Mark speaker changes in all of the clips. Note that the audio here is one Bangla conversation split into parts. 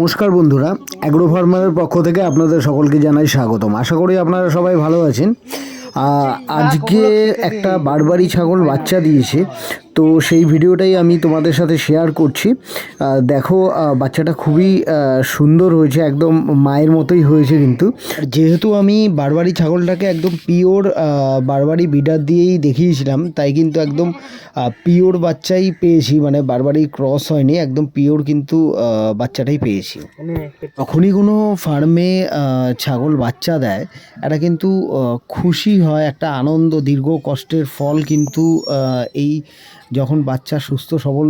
Speaker 1: নমস্কার বন্ধুরা অ্যাগ্রো ফার্মারের পক্ষ থেকে আপনাদের সকলকে জানাই স্বাগতম। আশা করি আপনারা সবাই ভালো আছেন। আজকে একটা বারবারি ছাগল বাচ্চা দিয়েছে। তো সেই ভিডিওটাই আমি তোমাদের সাথে শেয়ার করছি। দেখো বাচ্চাটা খুবই সুন্দর হয়েছে, একদম মায়ের মতোই হয়েছে কিন্তু। যেহেতু আমি বারবারি ছাগলটাকে একদম পিওর বারবারি বিডার দিয়েই দেখিয়েছিলাম, তাই কিন্তু একদম পিওর বাচ্চাই পেয়েছি মানে বারবারি ক্রস হয়নি, একদম পিওর কিন্তু বাচ্চাটাই পেয়েছি। যখনই কোনো ফার্মে ছাগল বাচ্চা দেয় এটা কিন্তু খুশি হয়, একটা আনন্দ, দীর্ঘ কষ্টের ফল কিন্তু এই যখন বাচ্চা সুস্থ, সবল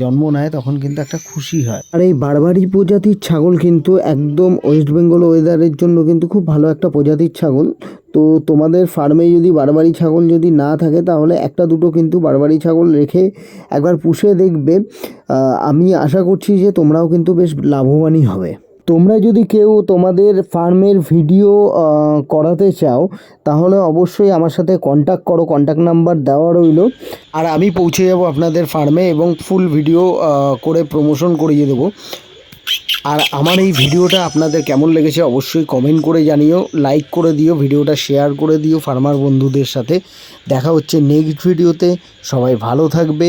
Speaker 1: জন্ম নেয়, তখন কিন্তু একটা খুশি হয়। আর এই বারবারি প্রজাতির ছাগল কিন্তু একদম ওয়েস্ট বেঙ্গল ওয়েদারের জন্য কিন্তু খুব ভালো একটা প্রজাতির ছাগল। তো তোমাদের ফার্মে যদি বারবারি ছাগল যদি না থাকে, তাহলে একটা দুটো কিন্তু বারবারি ছাগল রেখে একবার পুষে দেখবে। আমি আশা করছি যে তোমরাও কিন্তু বেশ লাভবানই হবে। তোমরা যদি কেউ তোমাদের ফার্মের ভিডিও করাতে চাও, তাহলে অবশ্যই আমার সাথে কন্ট্যাক্ট করো কন্ট্যাক্ট নাম্বার দেওয়া রইল। আর আমি পৌঁছে যাব আপনাদের ফার্মে এবং ফুল ভিডিও করে প্রমোশন করিয়ে দেবো। আর আমার এই ভিডিওটা আপনাদের কেমন লেগেছে অবশ্যই কমেন্ট করে জানিও লাইক করে দিও, ভিডিওটা শেয়ার করে দিও ফার্মার বন্ধুদের সাথে। দেখা হচ্ছে নেক্সট ভিডিওতে সবাই ভালো থাকবে।